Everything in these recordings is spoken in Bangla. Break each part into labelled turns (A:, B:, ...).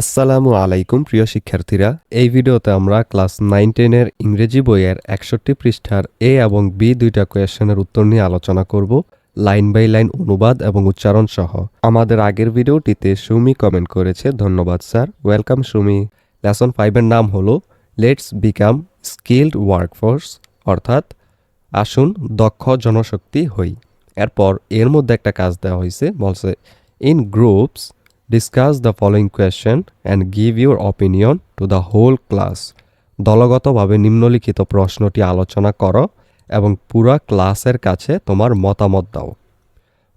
A: আসসালামু আলাইকুম, প্রিয় শিক্ষার্থীরা। এই ভিডিওতে আমরা ক্লাস নাইন টেনের ইংরেজি বইয়ের একষট্টি পৃষ্ঠার এ এবং বি দুইটা কোয়েশনের উত্তর নিয়ে আলোচনা করব, লাইন বাই লাইন অনুবাদ এবং উচ্চারণ সহ। আমাদের আগের ভিডিওটিতে সুমি কমেন্ট করেছে, ধন্যবাদ স্যার, ওয়েলকাম সুমি। লেসন ফাইভের নাম হলো, লেটস বিকাম স্কিল্ড ওয়ার্কফোর্স। অর্থাৎ, আসুন দক্ষ জনশক্তি হই। এরপর এর মধ্যে একটা কাজ দেওয়া হয়েছে, বলছে, in groups discuss the following question and give your opinion to the whole class দলগতভাবে নিম্নলিখিত প্রশ্নটি আলোচনা করো এবং পুরা ক্লাসের কাছে তোমার মতামত দাও।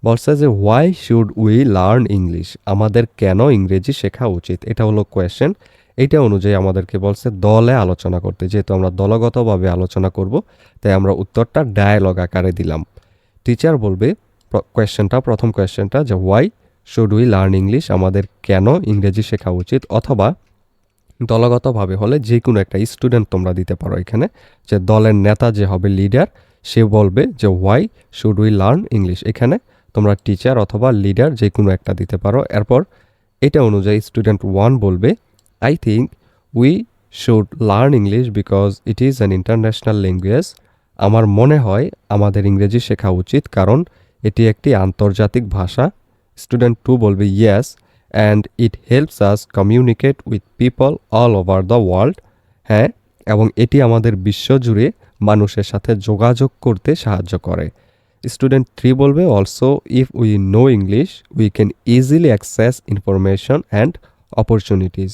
A: বলছে যে why should we learn English আমাদের কেন ইংরেজি শেখা উচিত? এটা হলো কোয়েশ্চেন এইটা অনুযায়ী আমাদেরকে বলছে, দলে আলোচনা করতে। যেহেতু আমরা দলগতভাবে আলোচনা করব, তাই আমরা উত্তরটা ডায়ালগ আকারে দিলাম। টিচার বলবে কোয়েশ্চেনটা প্রথম কোয়েশ্চেনটা যে why should we learn English আমাদের কেন ইংরেজি শেখা উচিত? অথবা দলগতভাবে হলে যে কোনো একটা স্টুডেন্ট তোমরা দিতে পারো এখানে, যে দলের নেতা যে হবে লিডার সে বলবে যে why should we learn English এখানে তোমরা টিচার অথবা লিডার যে কোনো একটা দিতে পারো। এরপর এটা অনুযায়ী স্টুডেন্ট ওয়ান বলবে I think we should learn English because it is an international language আমার মনে হয় আমাদের ইংরেজি শেখা উচিত, কারণ এটি একটি আন্তর্জাতিক ভাষা। স্টুডেন্ট টু বলবে yes and it helps us communicate with people all over the world হ্যাঁ? এবং এটি আমাদের বিশ্বজুড়ে মানুষের সাথে যোগাযোগ করতে সাহায্য করে। স্টুডেন্ট থ্রি বলবে also if we know English we can easily access information and opportunities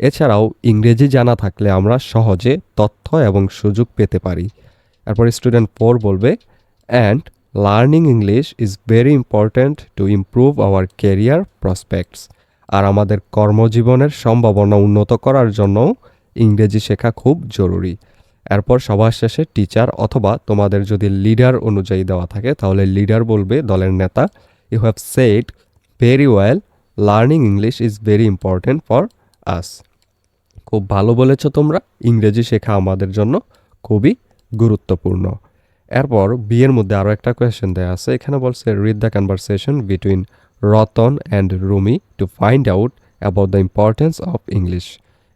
A: এছাড়াও, ইংরেজি জানা থাকলে আমরা সহজে তথ্য এবং সুযোগ পেতে পারি। এরপর স্টুডেন্ট ফোর বলবে and learning English is very important to improve our career prospects আর আমাদের কর্মজীবনের সম্ভাবনা উন্নত করার জন্য ইংরেজি শেখা খুব জরুরি। এরপর সবার শেষে টিচার অথবা তোমাদের যদি লিডার অনুযায়ী দেওয়া থাকে, তাহলে লিডার বলবে দলের নেতা। You have said very well learning English is very important for us খুব ভালো বলেছ তোমরা, ইংরেজি শেখা আমাদের জন্য খুবই গুরুত্বপূর্ণ। এরপর বিয়ের মধ্যে আরও একটা কোয়েশ্চেন দেওয়া আছে। এখানে বলছে read the conversation between Ratan and Rumi to find out about the importance of English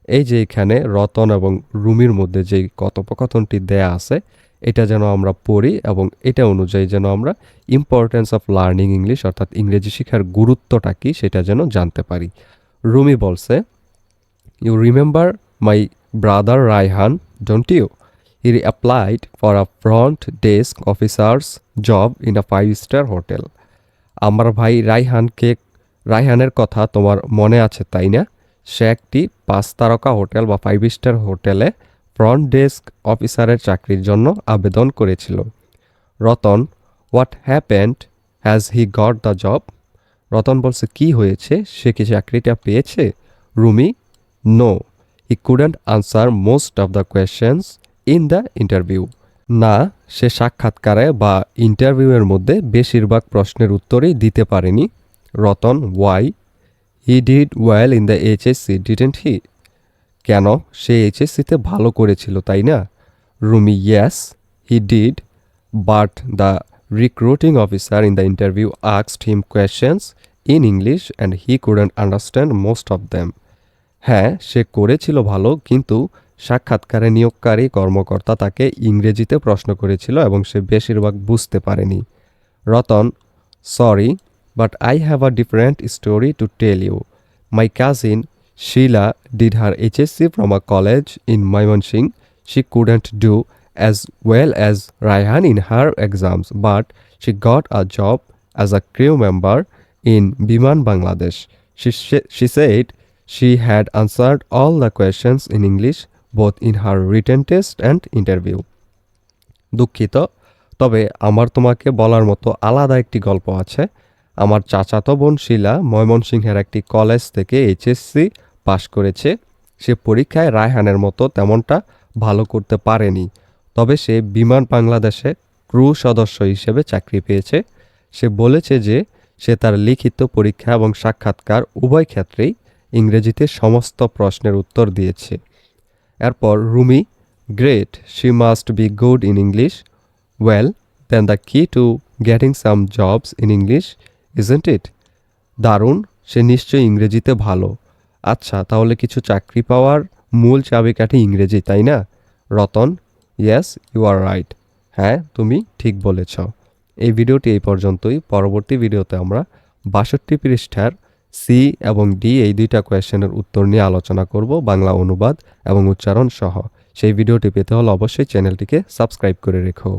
A: এই যে এখানে রতন এবং রুমির মধ্যে যে কথোপকথনটি দেয়া আছে, এটা যেন আমরা পড়ি এবং এটা অনুযায়ী যেন আমরা ইম্পর্টেন্স অফ লার্নিং ইংলিশ অর্থাৎ ইংরেজি শেখার গুরুত্বটা কী সেটা যেন জানতে পারি। রুমি বলছে you remember my brother Raihan don't you he applied for a front desk officer's job in a five star hotel. আমার ভাই রাইহানকে রাইহানের কথা তোমার মনে আছে, তাই না? সে একটি পাঁচ তারকা হোটেল বা ফাইভ স্টার হোটেলে ফ্রন্ট ডেস্ক অফিসারের চাকরির জন্য আবেদন করেছিল। Ratan what happened has he got the job Ratan বলছে, কি হয়েছে? সে কি চাকরিটা পেয়েছে? Rumi no he couldn't answer most of the questions in the interview. না, সে সাক্ষাৎকারে বা ইন্টারভিউয়ের মধ্যে বেশিরভাগ প্রশ্নের উত্তরই দিতে পারেনি। Ratan why he did well in the HSC didn't he কেন? সে এইচএসসিতে ভালো করেছিল, তাই না? Rumi yes he did but the recruiting officer in the interview আক্সড him questions in English and he couldn't understand most of them হ্যাঁ সে করেছিল ভালো, কিন্তু সাক্ষাৎকারে নিয়োগকারী কর্মকর্তা তাকে ইংরেজিতে প্রশ্ন করেছিল এবং সে বেশিরভাগ বুঝতে পারেনি। Ratan, sorry but I have a different story to tell you my cousin Shila did her HSC from a college in Mymensingh she couldn't do as well as Rayhan in her exams but she got a job as a crew member in Biman Bangladesh she said she had answered all the questions in English both in her written test and interview দুঃখিত, তবে আমার তোমাকে বলার মতো আলাদা একটি গল্প আছে। আমার চাচাতো বোন শিলা ময়মনসিংহের একটি কলেজ থেকে এইচএসসি পাশ করেছে। সে পরীক্ষায় রায়হানের মতো তেমনটা ভালো করতে পারেনি, তবে সে বিমান বাংলাদেশে ক্রু সদস্য হিসেবে চাকরি পেয়েছে। সে বলেছে যে সে তার লিখিত পরীক্ষা এবং সাক্ষাৎকার উভয় ক্ষেত্রেই ইংরেজিতে সমস্ত প্রশ্নের উত্তর দিয়েছে। এরপর Rumi great she must be good in English well then the key to getting some jobs in English isn't it দারুণ, সে নিশ্চয়ই ইংরেজিতে ভালো। আচ্ছা তাহলে কিছু চাকরি পাওয়ার মূল চাবিকাঠি ইংরেজি, তাই না? Ratan yes you are right হ্যাঁ তুমি ঠিক বলেছ। এই ভিডিওটি এই পর্যন্তই। পরবর্তী ভিডিওতে আমরা বাষট্টি পৃষ্ঠার সি এবং ডি এই দুইটা কোয়েশ্চেনের উত্তর নিয়ে আলোচনা করব বাংলা অনুবাদ এবং উচ্চারণ সহ। সেই ভিডিওটি পেতে হলে অবশ্যই চ্যানেলটিকে সাবস্ক্রাইব করে রেখো।